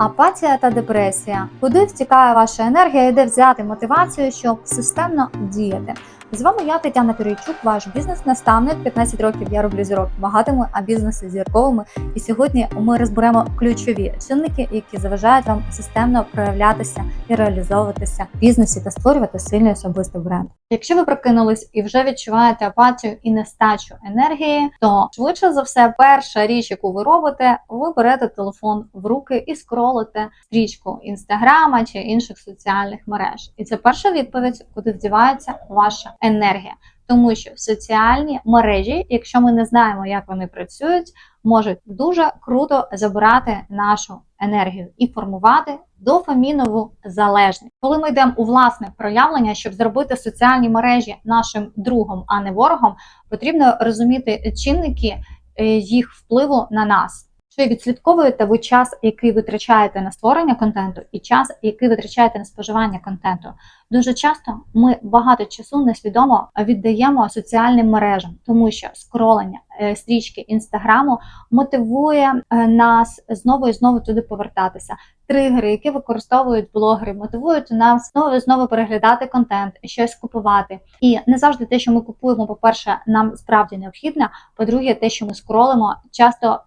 Апатія та депресія. Куди втікає ваша енергія і де взяти мотивацію, щоб системно діяти? З вами я, Тетяна Пірійчук, ваш бізнес-наставник. 15 років я роблю зірок багатими, а бізнеси зірковими. І сьогодні ми розберемо ключові чинники, які заважають вам системно проявлятися і реалізовуватися в бізнесі та створювати сильний особистий бренд. Якщо ви прокинулись і вже відчуваєте апатію і нестачу енергії, то швидше за все, перша річ, яку ви робите, ви берете телефон в руки і скролите стрічку інстаграма чи інших соціальних мереж. І це перша відповідь, куди вдівається ваша енергія. Тому що соціальні мережі, якщо ми не знаємо, як вони працюють, можуть дуже круто забирати нашу енергію і формувати дофамінову залежність. Коли ми йдемо у власне проявлення, щоб зробити соціальні мережі нашим другом, а не ворогом, потрібно розуміти чинники е, їх впливу на нас. Чи відслідковуєте ви час, який витрачаєте на створення контенту, і час, який витрачаєте на споживання контенту? Дуже часто ми багато часу несвідомо віддаємо соціальним мережам, тому що скролення е, стрічки інстаграму мотивує е, нас знову і знову туди повертатися. Тригери, які використовують блогери, мотивують нас знову і знову переглядати контент, щось купувати. І не завжди те, що ми купуємо, по-перше, нам справді необхідно. По-друге, те, що ми скролимо, часто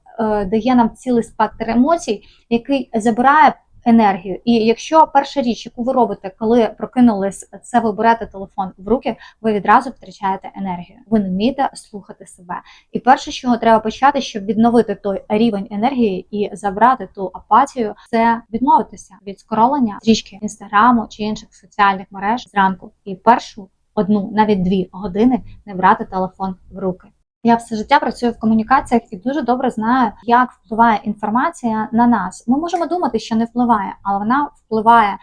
дає нам цілий спектр емоцій, який забирає енергію. І якщо перша річ, яку ви робите, коли прокинулись, це ви берете телефон в руки, ви відразу втрачаєте енергію. Ви не вмієте слухати себе. І перше, чого треба почати, щоб відновити той рівень енергії і забрати ту апатію, це відмовитися від скролення стрічки інстаграму чи інших соціальних мереж зранку. І першу одну, навіть дві години не брати телефон в руки. Я все життя працюю в комунікаціях і дуже добре знаю, як впливає інформація на нас. Ми можемо думати, що не впливає, але вона впливає.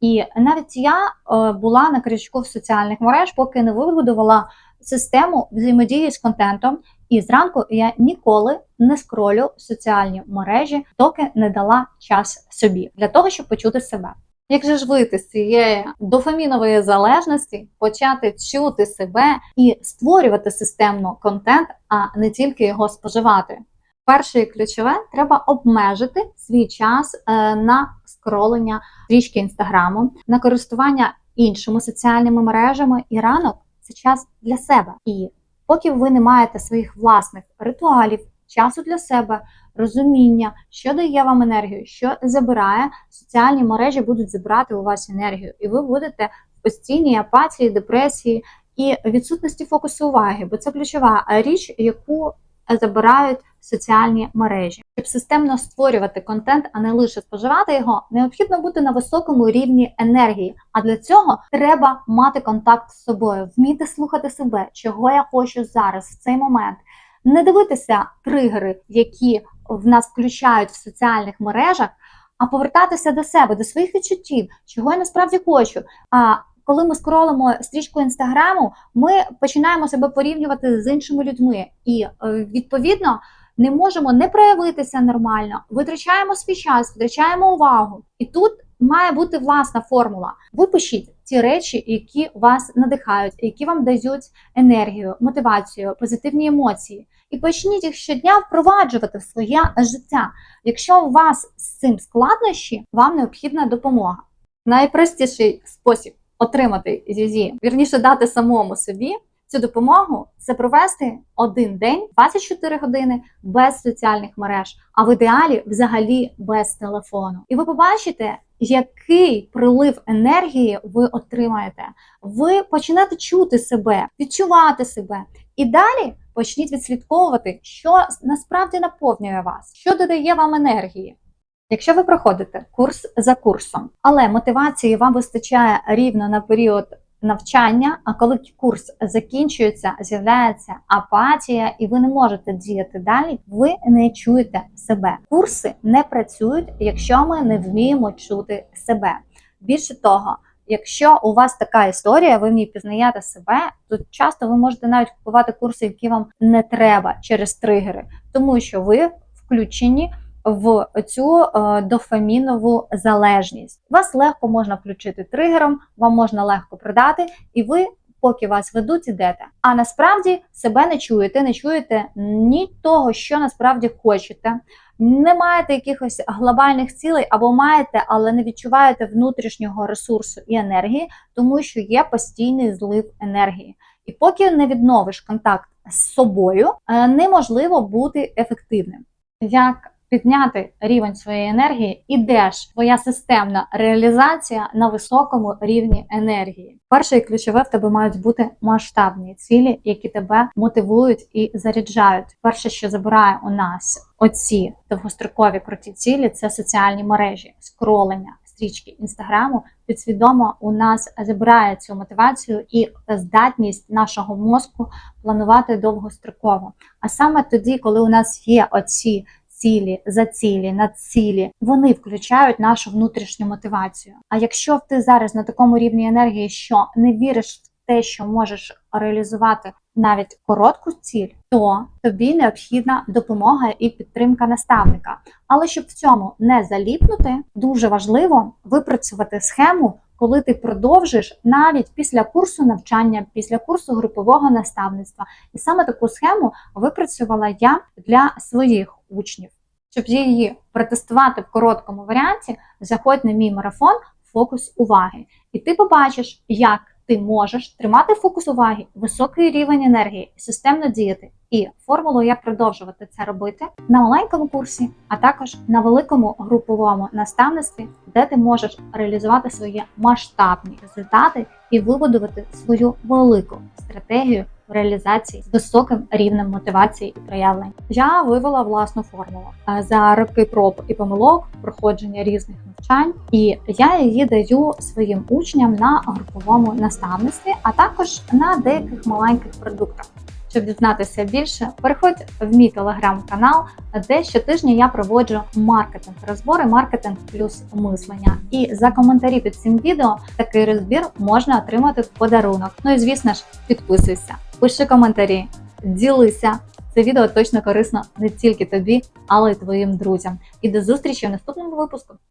І навіть я е, була на крючку в соціальних мереж, поки не вибудувала систему взаємодії з контентом. І зранку я ніколи не скролю соціальні мережі, доки не дала час собі для того, щоб почути себе. Як же ж вийти з цієї дофамінової залежності, почати чути себе і створювати системно контент, а не тільки його споживати? Перше і ключове треба обмежити свій час е, на скролення стрічки інстаграму, на користування іншими соціальними мережами. І ранок це час для себе. І поки ви не маєте своїх власних ритуалів, часу для себе, розуміння, що дає вам енергію, що забирає, соціальні мережі будуть забирати у вас енергію, і ви будете в постійній апатії, депресії і відсутності фокусу уваги, бо це ключова річ, яку забирають соціальні мережі. Щоб системно створювати контент, а не лише споживати його, необхідно бути на високому рівні енергії. А для цього треба мати контакт з собою, вміти слухати себе, чого я хочу зараз, в цей момент. Не дивитися тригери, які в нас включають в соціальних мережах, а повертатися до себе, до своїх відчуттів, чого я насправді хочу. А коли ми скролимо стрічку інстаграму, ми починаємо себе порівнювати з іншими людьми, і е, відповідно не можемо не проявитися нормально, витрачаємо свій час, витрачаємо увагу. І тут має бути власна формула. Ви пишіть ті речі, які вас надихають, які вам дають енергію, мотивацію, позитивні емоції. І почніть їх щодня впроваджувати в своє життя. Якщо у вас з цим складнощі, вам необхідна допомога. Найпростіший спосіб отримати зізі, вірніше дати самому собі цю допомогу це провести один день, 24 години без соціальних мереж, а в ідеалі взагалі без телефону. І ви побачите, який прилив енергії ви отримаєте. Ви починаєте чути себе, відчувати себе. І далі почніть відслідковувати, що насправді наповнює вас, що додає вам енергії. Якщо ви проходите курс за курсом, але мотивації вам вистачає рівно на період навчання, а коли курс закінчується, з'являється апатія, і ви не можете діяти далі, ви не чуєте себе. Курси не працюють, якщо ми не вміємо чути себе. Більше того, якщо у вас така історія, ви в ній пізнаєте себе, то часто ви можете навіть купувати курси, які вам не треба через тригери, тому що ви включені в цю е, дофамінову залежність. Вас легко можна включити тригером, вам можна легко продати, і ви, поки вас ведуть, ідете. А насправді себе не чуєте, не чуєте ні того, що насправді хочете, не маєте якихось глобальних цілей, або маєте, але не відчуваєте внутрішнього ресурсу і енергії, тому що є постійний злив енергії. І поки не відновиш контакт з собою, е, неможливо бути ефективним. Як підняти рівень своєї енергії, ідеш твоя системна реалізація на високому рівні енергії. Перше і ключове в тебе мають бути масштабні цілі, які тебе мотивують і заряджають. Перше, що забирає у нас оці довгострокові круті цілі, це соціальні мережі, скролення. Стрічки інстаграму підсвідомо у нас забирає цю мотивацію і здатність нашого мозку планувати довгостроково. А саме тоді, коли у нас є оці цілі, зацілі, надцілі, вони включають нашу внутрішню мотивацію. А якщо ти зараз на такому рівні енергії, що не віриш в те, що можеш реалізувати навіть коротку ціль, то тобі необхідна допомога і підтримка наставника. Але щоб в цьому не заліпнути, дуже важливо випрацювати схему. Коли ти продовжиш навіть після курсу навчання, після курсу групового наставництва, і саме таку схему випрацювала я для своїх учнів. Щоб її протестувати в короткому варіанті, заходь на мій марафон Фокус уваги, і ти побачиш, як ти можеш тримати фокус уваги, високий рівень енергії, системно діяти. І формулу як продовжувати це робити на маленькому курсі, а також на великому груповому наставництві, де ти можеш реалізувати свої масштабні результати і вибудувати свою велику стратегію реалізації з високим рівнем мотивації і проявлень. Я вивела власну формулу е, за роки проб і помилок, проходження різних навчань, і я її даю своїм учням на груповому наставництві, а також на деяких маленьких продуктах. Щоб дізнатися більше, переходь в мій телеграм-канал, де щотижня я проводжу маркетинг розбори, маркетинг плюс мислення. І за коментарі під цим відео такий розбір можна отримати в подарунок. Ну і звісно ж, підписуйся, пиши коментарі, ділися. Це відео точно корисно не тільки тобі, але й твоїм друзям. І до зустрічі в наступному випуску.